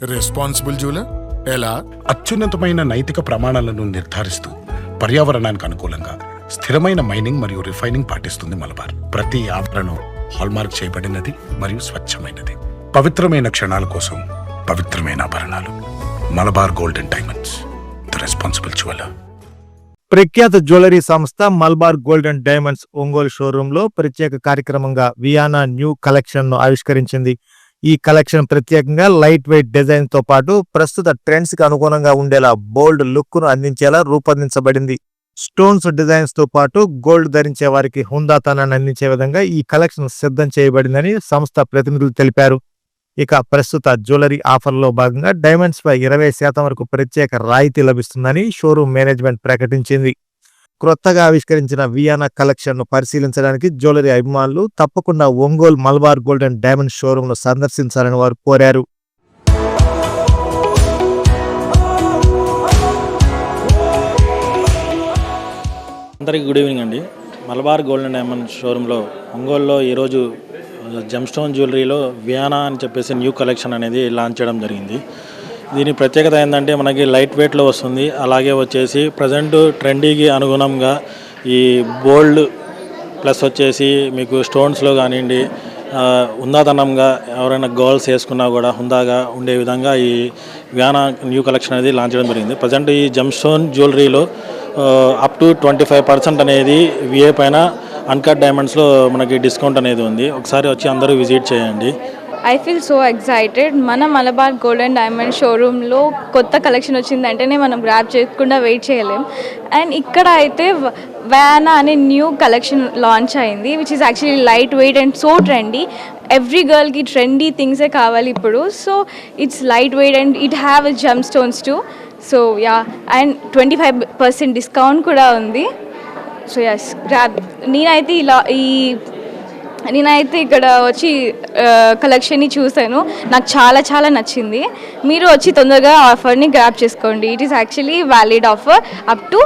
Responsible jeweller ఎలా? అత్యున్నతమైన నైతిక ప్రమాణాలను నిర్ధారిస్తూ పర్యావరణానికి అనుకూలంగా స్థిరమైన మైనింగ్ మరియు రిఫైనింగ్ పాటిస్తుంది మలబార్. ప్రతి ఆభరణం హాల్మార్క్ చేయబడినది మరియు స్వచ్ఛమైనది. పవిత్రమైన క్షణాల కోసం పవిత్రమైన ఆభరణాలు. Malabar golden diamonds the responsible jeweller ప్రఖ్యాత జ్యువెలరీ సంస్థ Malabar gold and diamonds Ongole షోరూమ్లో ప్రత్యేక కార్యక్రమంగా వియానా న్యూ కలెక్షన్ను ఆవిష్కరించింది. ఈ కలెక్షన్ ప్రత్యేకంగా లైట్ వెయిట్ డిజైన్తో పాటు ప్రస్తుత ట్రెండ్స్కి అనుగుణంగా ఉండేలా బోల్డ్ లుక్ను అందించేలా రూపొందించబడింది. స్టోన్స్ డిజైన్స్తో పాటు గోల్డ్ ధరించే వారికి హుందాతనాన్ని అందించే విధంగా ఈ కలెక్షన్ సిద్ధం చేయబడిందని సంస్థ ప్రతినిధులు తెలిపారు. ఇక ప్రస్తుత జ్యువెలరీ ఆఫర్లో భాగంగా డైమండ్స్ పై ఇరవై శాతం వరకు ప్రత్యేక రాయితీ లభిస్తుందని షోరూమ్ మేనేజ్మెంట్ ప్రకటించింది. క్రొత్తగా ఆవిష్కరించిన వియానా కలెక్షన్ను పరిశీలించడానికి జ్యువెలరీ అభిమానులు తప్పకుండా Ongole Malabar gold and diamond షోరూంను సందర్శించాలని వారు కోరారు. అందరికీ గుడ్ ఈవినింగ్ అండి. మలబార్ గోల్డ్ అండ్ డైమండ్ షోరూంలో ఒంగోలులో ఈరోజు జమ్స్టోన్ జ్యువెలరీలో వియానా అని చెప్పేసి న్యూ కలెక్షన్ అనేది లాంచ్ చేయడం జరిగింది. దీని ప్రత్యేకత ఏంటంటే మనకి లైట్ వెయిట్లో వస్తుంది. అలాగే వచ్చేసి ప్రజెంట్ ట్రెండీకి అనుగుణంగా ఈ బోల్డ్ ప్లస్ వచ్చేసి మీకు స్టోన్స్లో కానివ్వండి ఉందాతనంగా ఎవరైనా గర్ల్స్ వేసుకున్నా కూడా హుందాగా ఉండే విధంగా ఈ వ్యానా న్యూ కలెక్షన్ అనేది లాంచ్ చేయడం జరిగింది. ప్రజెంట్ ఈ gem stone జ్యువెలరీలో up to twenty five percent అనేది విఏ పైన అన్కట్ డైమండ్స్లో మనకి డిస్కౌంట్ అనేది ఉంది. ఒకసారి వచ్చి అందరూ విజిట్ చేయండి. ఐ ఫీల్ సో ఎక్సైటెడ్ మన మలబార్ గోల్డ్ అండ్ డైమండ్ షోరూంలో కొత్త కలెక్షన్ వచ్చిందంటేనే మనం గ్రాప్ చేయకుండా వెయిట్ చేయలేం. అండ్ ఇక్కడ అయితే వ్యానా అనే న్యూ కలెక్షన్ లాంచ్ అయింది which is actually light weight and so trendy every గర్ల్కి trendy థింగ్సే కావాలి ఇప్పుడు. So it's light weight and it have gem stones too so yeah and twenty five percent discount కూడా ఉంది. So yes grab నేనైతే ఇలా ఈ నేనైతే ఇక్కడ వచ్చి కలెక్షన్ని చూశాను. నాకు చాలా చాలా నచ్చింది. మీరు వచ్చి తొందరగా ఆఫర్ని గ్రాప్ చేసుకోండి. It is actually valid offer up to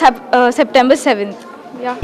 Sep September seventh yeah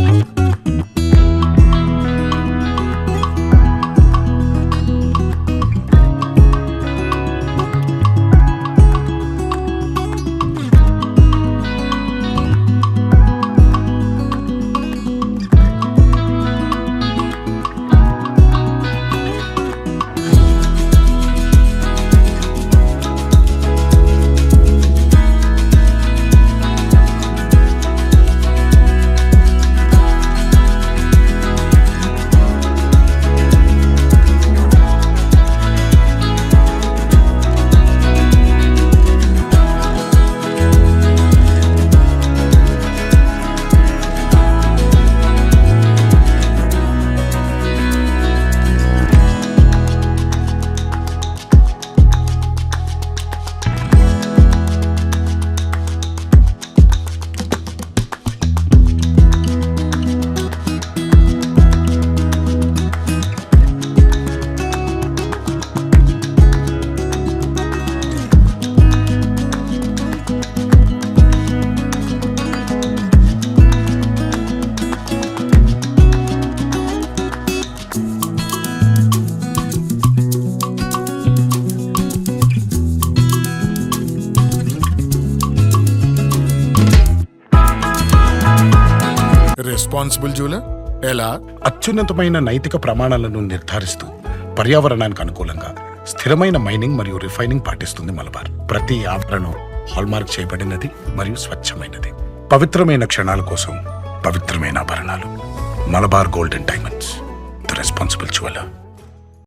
responsible jeweller ఎలా? అత్యున్నతమైన నైతిక ప్రమాణాలను నిర్ధారిస్తూ పర్యావరణానికి అనుకూలంగా స్థిరమైన మైనింగ్ మరియు రిఫైనింగ్ పాటిస్తుంది మలబార్. ప్రతి ఆభరణం హాల్మార్క్ చేయబడినది మరియు స్వచ్ఛమైనది. పవిత్రమైన క్షణాల కోసం పవిత్రమైన ఆభరణాలు. Malabar golden diamonds the responsible jeweller